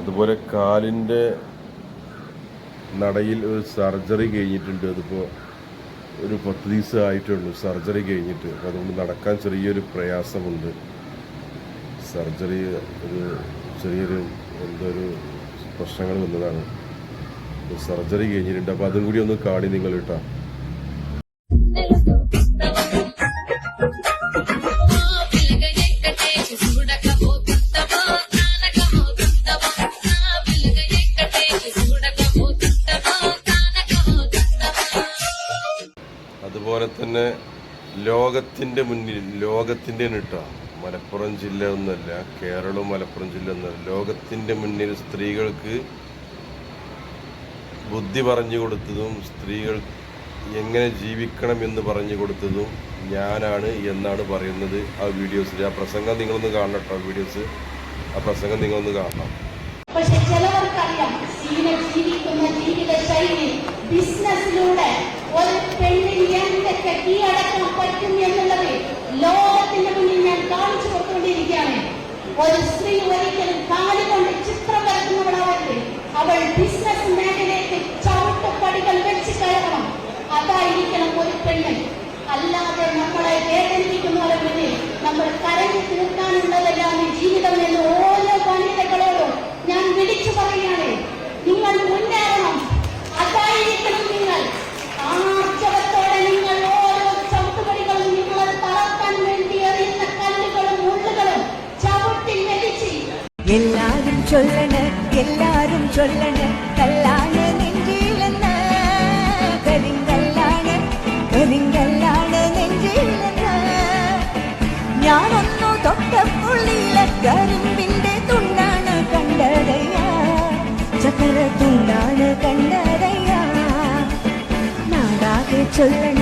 അതുപോലെ കാലിന്റെ നടയിൽ ഒരു സർജറി കഴിഞ്ഞിട്ടുണ്ട്. അതിപ്പോൾ ഒരു പത്ത് ദിവസം ആയിട്ടുള്ളൂ സർജറി കഴിഞ്ഞിട്ട്. അപ്പോൾ അതുകൊണ്ട് നടക്കാൻ ചെറിയൊരു പ്രയാസമുണ്ട്. സർജറി ഒരു ചെറിയൊരു എന്തൊരു പ്രശ്നങ്ങൾ വന്നതാണ്. സർജറി കഴിഞ്ഞിട്ടുണ്ട്. അപ്പോൾ അതും കൂടി ഒന്ന് കാണി നിങ്ങൾ കേട്ടോ. അതുപോലെ തന്നെ ലോകത്തിന്റെ മുന്നിൽ ലോകത്തിന്റെ കേട്ടോ മലപ്പുറം ജില്ല ഒന്നല്ല കേരളവും മലപ്പുറം ജില്ല ഒന്നല്ല ലോകത്തിന്റെ മുന്നിൽ സ്ത്രീകൾക്ക് ബുദ്ധി പറഞ്ഞു കൊടുത്തതും സ്ത്രീകൾ എങ്ങനെ ജീവിക്കണം എന്ന് പറഞ്ഞു കൊടുത്തതും ഞാനാണ് എന്നാണ് പറയുന്നത് ആ വീഡിയോസിൽ. ആ പ്രസംഗം നിങ്ങളൊന്ന് കാണണം കേട്ടോ വീഡിയോസ്. ആ പ്രസംഗം നിങ്ങളൊന്ന് കാണണം. പക്ഷെ ചിലവർക്കറിയാം ജീവിക്കുന്ന ജീവിത ശൈലി ബിസിനസ്സിലൂടെ പെണ്ണിന് എന്തൊക്കെ കീഴടക്കാൻ പറ്റും എന്നുള്ളത് ലോകത്തിന്റെ മുന്നിൽ ഞാൻ കാണിച്ചു കൊടുത്തുകൊണ്ടിരിക്കുകയാണ്. ഒരു സ്ത്രീ ഒരിക്കലും കാലുകൊണ്ട് ചിത്രം വരക്കുന്നവളാവട്ടെ അവൾ ബിസിനസ് മേഖലയ്ക്ക് ചവിട്ടുപടികൾ വെച്ച് കയറണം. അതായിരിക്കണം ഒരു പെണ്ണ്. അല്ലാതെ നമ്മളെ വേദനിപ്പിക്കുന്നവരെ മുന്നിൽ നമ്മൾ കരഞ്ഞു തീർക്കാനുള്ളതെല്ലാം ജീവിതം എന്ന് ചൊല്ലണ് എല്ലാരും ചൊല്ലണ്. കല്ലാണ് നെഞ്ചിലെന്ന്. കരിങ്കല്ലാണ് കരിങ്കല്ലാണ് നെഞ്ചിലെന്ന്. ഞാനൊന്നു തൊട്ടപ്പുള്ളില്ല കരിമ്പിന്റെ തുണ്ടാണ് കണ്ടതയ്യ. ചക്കര തുണ്ടാണ് കണ്ടതയ്യ. നാടാകെ ചൊല്ലണ്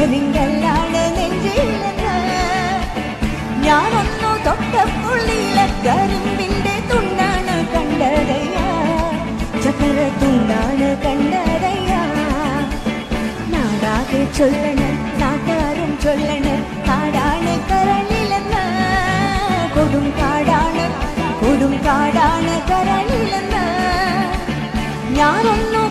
കരിങ്കല്ലാണ് നെഞ്ചിലെന്ന് ഞാനൊന്നു തൊട്ടപ്പുള്ളിയിലെ കരിമ്പിന്റെ തുണ്ടാണ് കണ്ടതയ്യ. ചക്കര തുണ്ടാണ് കണ്ടതയ്യ. നാടാകെ ചൊല്ലണ് നാട്ടാരും ചൊല്ലണ് കാടാണ് കരളിലെന്ന്. കൊടും കാടാണ് കൊടും കാടാണ് കരളിലെന്ന്. ഞാനൊന്നു